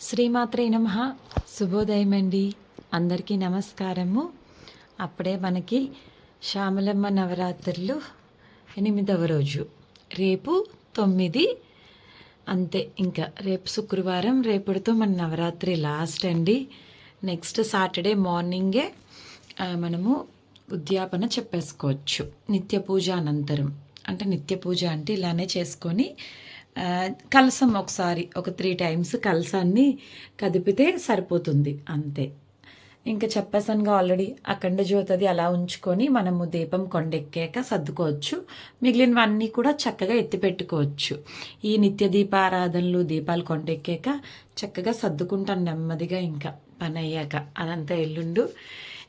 శ్రీమాత్రే నమ. శుభోదయం అండి అందరికీ నమస్కారము. అప్పుడే మనకి శ్యామలమ్మ నవరాత్రులు ఎనిమిదవ రోజు. రేపు తొమ్మిది. అంతే ఇంకా రేపు శుక్రవారం రేపటితో మన నవరాత్రి లాస్ట్ అండి. నెక్స్ట్ సాటర్డే మార్నింగే మనము ఉద్యాపన చెప్పేసుకోవచ్చు. నిత్య పూజ అనంతరం. అంటే నిత్య పూజ అంటే ఇలానే చేసుకొని కలసం ఒకసారి ఒక త్రీ టైమ్స్ కలసాన్ని కదిపితే సరిపోతుంది అంతే. ఇంకా చెప్పేసానుగా ఆల్రెడీ అఖండ జ్యోతది అలా ఉంచుకొని మనము దీపం కొండెక్కాక సర్దుకోవచ్చు. మిగిలినవన్నీ కూడా చక్కగా ఎత్తిపెట్టుకోవచ్చు ఈ నిత్య దీపారాధనలు దీపాలు కొండెక్కాక చక్కగా సర్దుకుంటాను నెమ్మదిగా ఇంకా పని అయ్యాక అదంతా ఎల్లుండు.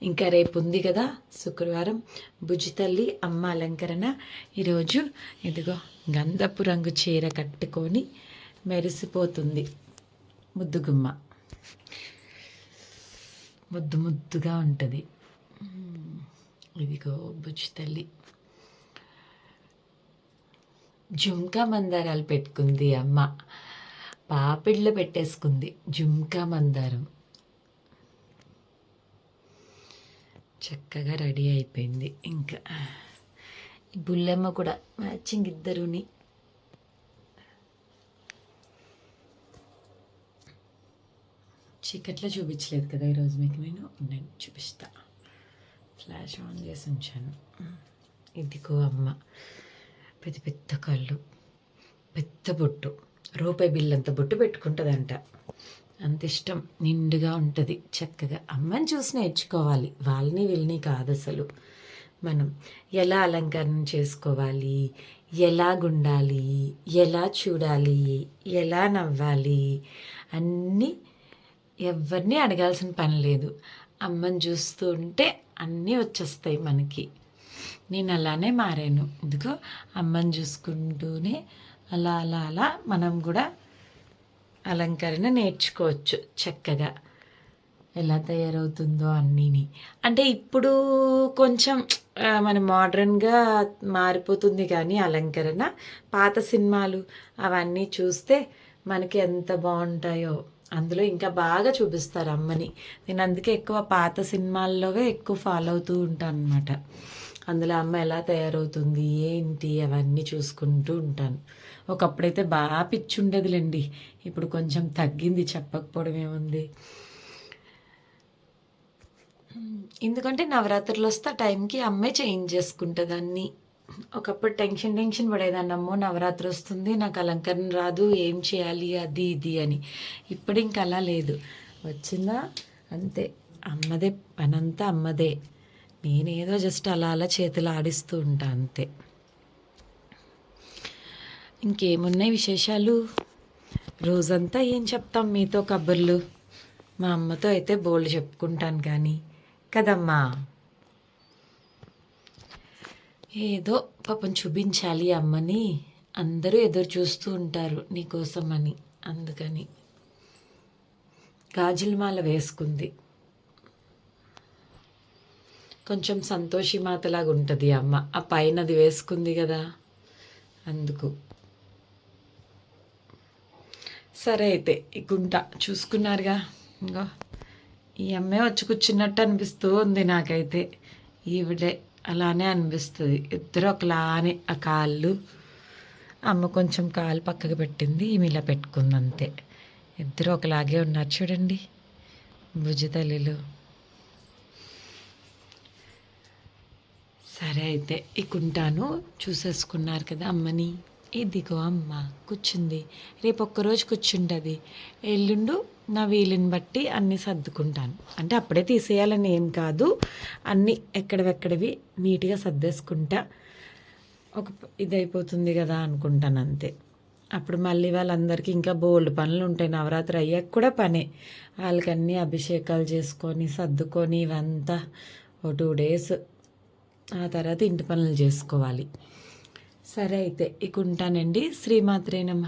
ఇంకా రేపు ఉంది కదా శుక్రవారం బుజ్జి తల్లి అమ్మ అలంకరణ. ఈరోజు ఇదిగో గంధపు రంగు చీర కట్టుకొని మెరిసిపోతుంది ముద్దుగుమ్మ ముద్దు ముద్దుగా ఉంటుంది. ఇదిగో బుజ్జి తల్లి. జుంకా మందారాలు పెట్టుకుంది అమ్మ. పాపిళ్ళు పెట్టేసుకుంది జుంకా మందారం. చక్కగా రెడీ అయిపోయింది. ఇంకా బుల్లెమ్మ కూడా మ్యాచింగ్ ఇద్దరుని. చీకట్లో చూపించలేదు కదా ఈరోజు మీకు నేను? నేను చూపిస్తా. ఫ్లాష్ ఆన్ చేసి ఉంచాను. ఇదిగో అమ్మ పెద్ద పెద్ద కళ్ళు పెద్ద బొట్టు. రూపాయి బిల్లంత బొట్టు పెట్టుకుంటుందంట. అంత ఇష్టం నిండుగా ఉంటుంది చక్కగా. అమ్మని చూసి నేర్చుకోవాలి. వాళ్ళని వీళ్ళని కాదు అసలు. మనం ఎలా అలంకరణ చేసుకోవాలి? ఎలా గుండాలి? ఎలా చూడాలి? ఎలా నవ్వాలి? అన్నీ ఎవరిని అడగాల్సిన పని లేదు. అమ్మని చూస్తూ ఉంటే అన్నీ వచ్చేస్తాయి మనకి. నేను అలానే మారాను. ఇదిగో అమ్మని చూసుకుంటూనే అలా అలా అలా మనం కూడా అలంకరణ నేర్చుకోవచ్చు చక్కగా. ఎలా తయారవుతుందో అన్నీని. అంటే ఇప్పుడు కొంచెం మన మోడ్రన్గా మారిపోతుంది కానీ అలంకరణ. పాత సినిమాలు అవన్నీ చూస్తే మనకి ఎంత బాగుంటాయో అందులో ఇంకా బాగా చూపిస్తారు అమ్మని. నేను అందుకే ఎక్కువ పాత సినిమాల్లోవే ఎక్కువ ఫాలో అవుతూ ఉంటాను అనమాట అందులో అమ్మ ఎలా తయారవుతుంది ఏంటి అవన్నీ చూసుకుంటూ ఉంటాను. ఒకప్పుడైతే బాగా పిచ్చి ఉండదులేండి. ఇప్పుడు కొంచెం తగ్గింది చెప్పకపోవడం ఏముంది? ఎందుకంటే నవరాత్రులు వస్తే ఆ టైంకి అమ్మే చేంజ్ చేసుకుంటుంది అన్నీ ఒకప్పుడు టెన్షన్ టెన్షన్ పడేదాన్ని. అమ్మో నవరాత్రి వస్తుంది నాకు అలంకరణ రాదు ఏం చేయాలి అది ఇది అని. ఇప్పుడు ఇంక అలా లేదు. వచ్చిందా? అంతే. అమ్మదే పనంతా అమ్మదే. నేనేదో జస్ట్ అలా అలా చేతులు ఆడిస్తూ ఉంటా అంతే. ఇంకేమున్నాయి విశేషాలు? రోజంతా ఏం చెప్తాం మీతో కబుర్లు? మా అమ్మతో అయితే బోల్డ్ చెప్పుకుంటాను కానీ కదమ్మా? ఏదో పాపం చూపించాలి అమ్మని. అందరూ ఎదురు చూస్తూ ఉంటారు నీకోసం అని అందుకని. గాజుల మాల వేసుకుంది. కొంచెం సంతోషి మాతలాగా ఉంటుంది అమ్మ. ఆ పైన అది వేసుకుంది కదా. అందుకు. సరే అయితే ఈ గుంట చూసుకున్నారుగా. ఇంకో ఈ అమ్మే వచ్చి కూర్చున్నట్టు అనిపిస్తూ ఉంది నాకైతే. ఈవిడే అలానే అనిపిస్తుంది. ఇద్దరు ఒకలానే ఆ కాళ్ళు. అమ్మ కొంచెం కాలు పక్కకు పెట్టింది ఈమె ఇలా పెట్టుకుంది అంతే ఇద్దరు ఒకలాగే ఉన్నారు చూడండి. భుజ తల్లిలు. సరే అయితే ఇకుంటాను చూసేసుకున్నారు కదా అమ్మని. ఇదిగో అమ్మ కూర్చుంది. రేపు ఒక్కరోజు కూర్చుంటుంది. ఎల్లుండు నా వీలుని బట్టి అన్నీ సర్దుకుంటాను. అంటే అప్పుడే తీసేయాలని ఏం కాదు. అన్నీ ఎక్కడవెక్కడవి నీట్గా సర్దేసుకుంటా ఒక ఇది అయిపోతుంది కదా అనుకుంటాను అంతే అప్పుడు మళ్ళీ వాళ్ళందరికీ ఇంకా బోల్డ్ పనులు ఉంటాయి నవరాత్రి అయ్యాక కూడా పనే. వాళ్ళకన్నీ అభిషేకాలు చేసుకొని సర్దుకొని ఇవంతా ఓ టూ డేస్. ఆ తర్వాత ఇంటి పనులు చేసుకోవాలి. సరే అయితే ఇక ఉంటానండి శ్రీమాత్రే నమ.